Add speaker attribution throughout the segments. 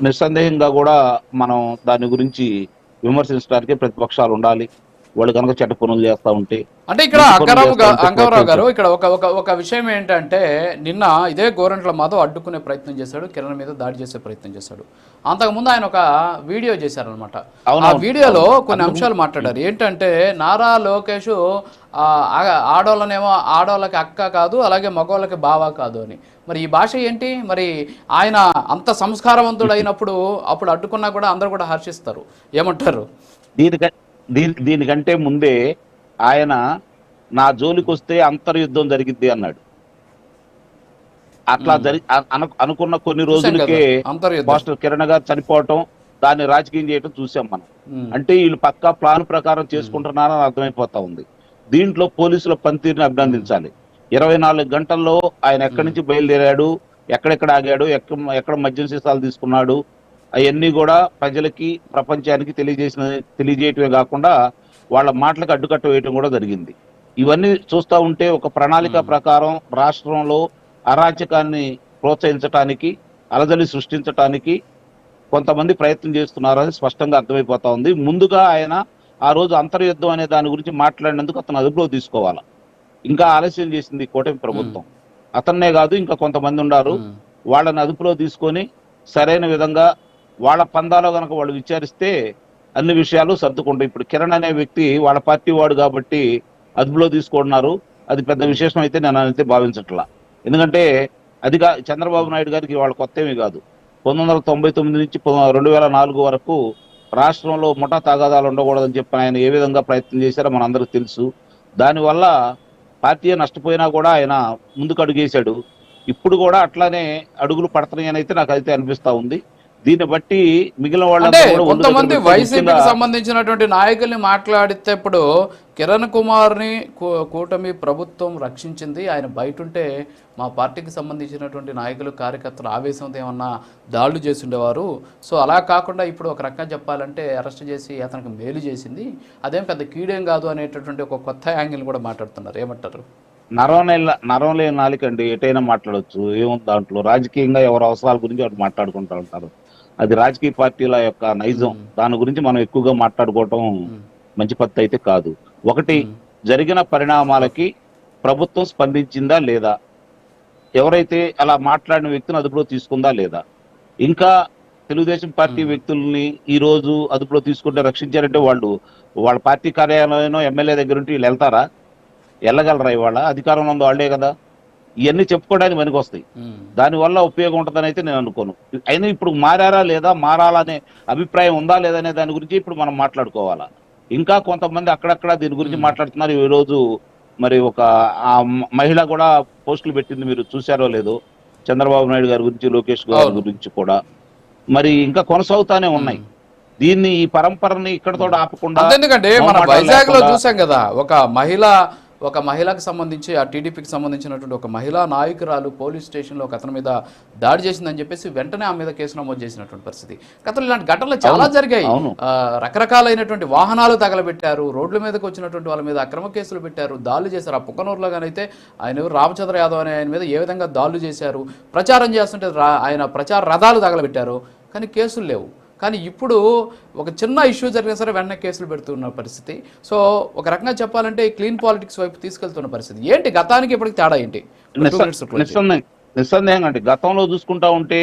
Speaker 1: నిస్సందేహంగా కూడా మనం దాని గురించి విమర్శించడానికి ప్రతిపక్షాలు ఉండాలి. వాళ్ళు కనుక చట్ట పనులు చేస్తా ఉంటే
Speaker 2: అంటే ఇక్కడ అంగారావు గారు ఇక్కడ ఒక ఒక ఒక విషయం ఏంటంటే నిన్న ఇదే గోరంట్ల మాధవ్ అడ్డుకునే ప్రయత్నం చేశాడు కిరణ్ మీద దాడి చేసే ప్రయత్నం చేశాడు. అంతకుముందు ఆయన ఒక వీడియో చేశారనమాట ఆ. వీడియోలో కొన్ని అంశాలు మాట్లాడారు. ఏంటంటే నారా లోకేష్ ఆ, ఆ- ఆడోళ్ళనేమో ఆడోళ్ళకి అక్క కాదు అలాగే మగవాళ్ళకి బావ కాదు అని. మరి ఈ భాష ఏంటి? మరి ఆయన అంత సంస్కారవంతుడు అయినప్పుడు అప్పుడు అడ్డుకున్నా కూడా అందరూ కూడా హర్షిస్తారు. ఏమంటారు?
Speaker 1: దీనిక దీని దీనికంటే ముందే ఆయన నా జోలికి వస్తే అంతర్యుద్ధం జరిగిద్ది అన్నాడు. అట్లా జరి అనుకున్న కొన్ని రోజులకే మాస్టర్ కిరణ్ గారు చనిపోవటం దాన్ని రాజకీయం చేయటం చూసాం మనం. అంటే వీళ్ళు పక్కా ప్లాన్ ప్రకారం చేసుకుంటున్నారని అర్థమైపోతా ఉంది. దీంట్లో పోలీసుల పనితీరుని అభినందించాలి. ఇరవై నాలుగు గంటల్లో ఆయన ఎక్కడి నుంచి బయలుదేరాడు ఎక్కడెక్కడ ఆగాడు ఎక్కడ ఎక్కడ మద్యం సీసాలు తీసుకున్నాడు అవన్నీ కూడా ప్రజలకి ప్రపంచానికి తెలియజేసిన తెలియజేయటమే కాకుండా వాళ్ళ మాటలకు అడ్డుకట్ట వేయటం కూడా జరిగింది. ఇవన్నీ చూస్తూ ఉంటే ఒక ప్రణాళిక ప్రకారం రాష్ట్రంలో అరాచకాన్ని ప్రోత్సహించటానికి అలజడి సృష్టించటానికి కొంతమంది ప్రయత్నం చేస్తున్నారని స్పష్టంగా అర్థమైపోతా ఉంది. ముందుగా ఆయన ఆ రోజు అంతర్యుద్ధం అనే దాని గురించి మాట్లాడినందుకు అతను అదుపులో తీసుకోవాలి? ఇంకా ఆలస్యం చేసింది కూటమి ప్రభుత్వం. అతన్నే కాదు ఇంకా కొంతమంది ఉన్నారు. వాళ్ళని అదుపులో తీసుకొని సరైన విధంగా వాళ్ళ పందాలో కనుక వాళ్ళు విచారిస్తే అన్ని విషయాలు సర్దుకుంటాయి. ఇప్పుడు కిరణ్ అనే వ్యక్తి వాళ్ళ పార్టీ వాడు కాబట్టి అదుపులో తీసుకుంటున్నారు అది పెద్ద విశేషం అయితే నేను అయితే భావించట్లా. ఎందుకంటే అది చంద్రబాబు నాయుడు గారికి వాళ్ళ కొత్త ఏమీ కాదు. పంతొమ్మిది వందల తొంభై తొమ్మిది నుంచి రెండు వేల నాలుగు వరకు రాష్ట్రంలో ముఠా తాగాదాలు ఉండకూడదని చెప్పి ఆయన ఏ విధంగా ప్రయత్నం చేశారో మనందరికీ తెలుసు. దానివల్ల పార్టీ నష్టపోయినా కూడా ఆయన ముందుకు అడుగేశాడు. ఇప్పుడు కూడా అట్లానే అడుగులు పడుతున్నాయని అయితే నాకు అయితే అనిపిస్తూ ఉంది. దీన్ని బట్టి మిగిలిన ఒళ్ళు
Speaker 2: కొంతమంది వైసీపీకి సంబంధించినటువంటి నాయకుల్ని మాట్లాడితే ఇప్పుడు కిరణ్ కుమార్ని కూటమి ప్రభుత్వం రక్షించింది. ఆయన బయట ఉంటే మా పార్టీకి సంబంధించినటువంటి నాయకులు కార్యకర్తలు ఆవేశంతో ఏమన్నా దాడులు చేసి ఉండేవారు. సో అలా కాకుండా ఇప్పుడు ఒక రకంగా చెప్పాలంటే అరెస్ట్ చేసి అతనికి మేలు చేసింది. అదేం పెద్ద కీడేం కాదు అనేటటువంటి ఒక కొత్త యాంగిల్ కూడా మాట్లాడుతున్నారు. ఏమంటారు?
Speaker 1: నరం నరం లేని నాలుకండి ఎటైనా మాట్లాడొచ్చు. ఏముంది దాంట్లో? రాజకీయంగా ఎవరి అవసరాల గురించి వారు మాట్లాడుకుంటూ ఉంటారు. అది రాజకీయ పార్టీల యొక్క నైజం. దాని గురించి మనం ఎక్కువగా మాట్లాడుకోవటం మంచి పద్ధతి అయితే కాదు. ఒకటి జరిగిన పరిణామాలకి ప్రభుత్వం స్పందించిందా లేదా? ఎవరైతే అలా మాట్లాడిన వ్యక్తిని అదుపులో తీసుకుందా లేదా? ఇంకా తెలుగుదేశం పార్టీ వ్యక్తుల్ని ఈ రోజు అదుపులో తీసుకుంటే రక్షించారంటే వాళ్ళు వాళ్ళ పార్టీ కార్యాలయంలో ఎమ్మెల్యే దగ్గర ఉంటే వీళ్ళు వెళ్తారా? వెళ్ళగలరా ఇవాళ? అధికారంలో ఉంది వాళ్ళే కదా. ఇవన్నీ చెప్పుకోవడానికి పనికి వస్తాయి. దానివల్ల ఉపయోగం ఉంటుందని అయితే నేను అనుకోను. అయినా ఇప్పుడు మారారా లేదా? మారాలనే అభిప్రాయం ఉందా లేదా అనే దాని గురించి ఇప్పుడు మనం మాట్లాడుకోవాలా? ఇంకా కొంతమంది అక్కడక్కడ దీని గురించి మాట్లాడుతున్నారు. ఈ రోజు మరి ఒక ఆ మహిళ కూడా పోస్టులు పెట్టింది మీరు చూశారో లేదో? చంద్రబాబు నాయుడు గారి గురించి లోకేష్ గారి. గురించి కూడా. మరి ఇంకా కొనసాగుతానే ఉన్నాయి. దీన్ని ఈ పరంపరని ఇక్కడతో ఆపకుండా
Speaker 2: అంతెందుకంటే మన
Speaker 1: వైజాగ్లో
Speaker 2: చూసాం కదా ఒక మహిళ ఒక మహిళకు సంబంధించి ఆ టీడీపీకి సంబంధించినటువంటి ఒక మహిళా నాయకురాలు పోలీస్ స్టేషన్లో ఒక అతని మీద దాడి చేసిందని చెప్పేసి వెంటనే ఆ మీద కేసు నమోదు చేసినటువంటి పరిస్థితి. గతంలో ఇలాంటి ఘటనలు చాలా జరిగాయి. రకరకాలైనటువంటి వాహనాలు తగలబెట్టారు రోడ్ల మీదకి వచ్చినటువంటి వాళ్ళ మీద అక్రమ కేసులు పెట్టారు దాడులు చేశారు. ఆ పుక్కనూరులో అయితే ఆయన రామచంద్ర యాదవ్ అనే ఆయన మీద ఏ విధంగా దాడులు చేశారు? ప్రచారం చేస్తుంటే ఆయన ప్రచార రథాలు తగలబెట్టారు. కానీ కేసులు లేవు. కానీ ఇప్పుడు ఒక చిన్న ఇష్యూ జరిగినా సరే వెంటనే కేసులు పెడుతున్న పరిస్థితి. సో ఒక రకంగా చెప్పాలంటే క్లీన్ పాలిటిక్స్ వైపు తీసుకెళ్తున్న పరిస్థితి. ఏంటి గతానికి ఇప్పటికి తేడా ఏంటి?
Speaker 1: నిస్సందేహంగా అండి గతంలో చూసుకుంటా ఉంటే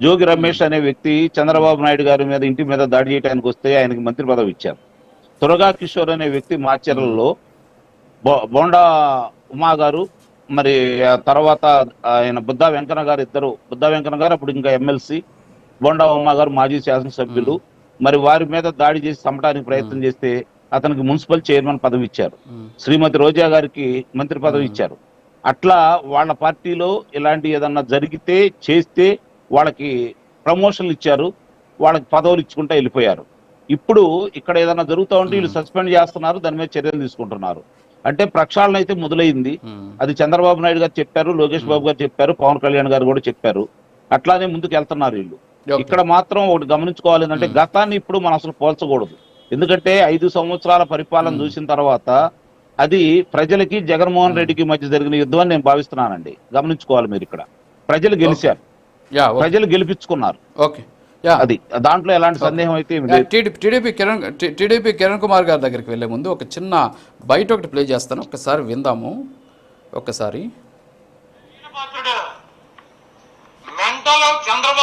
Speaker 1: జోగి రమేష్ అనే వ్యక్తి చంద్రబాబు నాయుడు గారి మీద ఇంటి మీద దాడి చేయడానికి వస్తే ఆయనకి మంత్రి పదవి ఇచ్చారు. తురగా కిషోర్ అనే వ్యక్తి మాచర్లలో బో- బోండా ఉమా గారు మరి తర్వాత ఆయన బుద్ధా వెంకన్న గారు ఇద్దరు బుద్ధా వెంకన్న గారు అప్పుడు ఇంకా ఎమ్మెల్సీ బోండా ఉమా గారు మాజీ శాసనసభ్యులు. మరి వారి మీద దాడి చేసి చంపడానికి ప్రయత్నం చేస్తే అతనికి మున్సిపల్ చైర్మన్ పదవి ఇచ్చారు. శ్రీమతి రోజా గారికి మంత్రి పదవి ఇచ్చారు. అట్లా వాళ్ళ పార్టీలో ఇలాంటి ఏదన్నా జరిగితే చేస్తే వాళ్ళకి ప్రమోషన్లు ఇచ్చారు. వాళ్ళకి పదవులు ఇచ్చుకుంటా వెళ్ళిపోయారు. ఇప్పుడు ఇక్కడ ఏదైనా జరుగుతూ ఉంటే వీళ్ళు సస్పెండ్ చేస్తున్నారు. దాని మీద చర్యలు తీసుకుంటున్నారు. అంటే ప్రక్షాళన అయితే మొదలైంది. అది చంద్రబాబు నాయుడు గారు చెప్పారు లోకేష్ బాబు గారు చెప్పారు పవన్ కళ్యాణ్ గారు కూడా చెప్పారు. అట్లానే ముందుకు వెళ్తున్నారు వీళ్ళు. ఇక్కడ మాత్రం ఒకటి గమనించుకోవాలి ఏంటంటే గతాన్ని ఇప్పుడు మనం అసలు పోల్చకూడదు. ఎందుకంటే ఐదు సంవత్సరాల పరిపాలన చూసిన తర్వాత అది ప్రజలకి జగన్మోహన్ రెడ్డికి మధ్య జరిగిన యుద్ధం అని నేను భావిస్తున్నానండి. గమనించుకోవాలి మీరు ఇక్కడ. ప్రజలు గెలిచారు. ప్రజలు గెలిపించుకున్నారు.
Speaker 2: Okay yeah.
Speaker 1: అది దాంట్లో ఎలాంటి సందేహం అయితే
Speaker 2: TDP TDP Kiran TDP Kiran Kumar గారి దగ్గరికి వెళ్ళే ముందు ఒక చిన్న బయట ఒకటి ప్లే చేస్తాను. ఒకసారి విందాము. ఒక్కసారి
Speaker 3: మెంటల్ చంద్రబాబు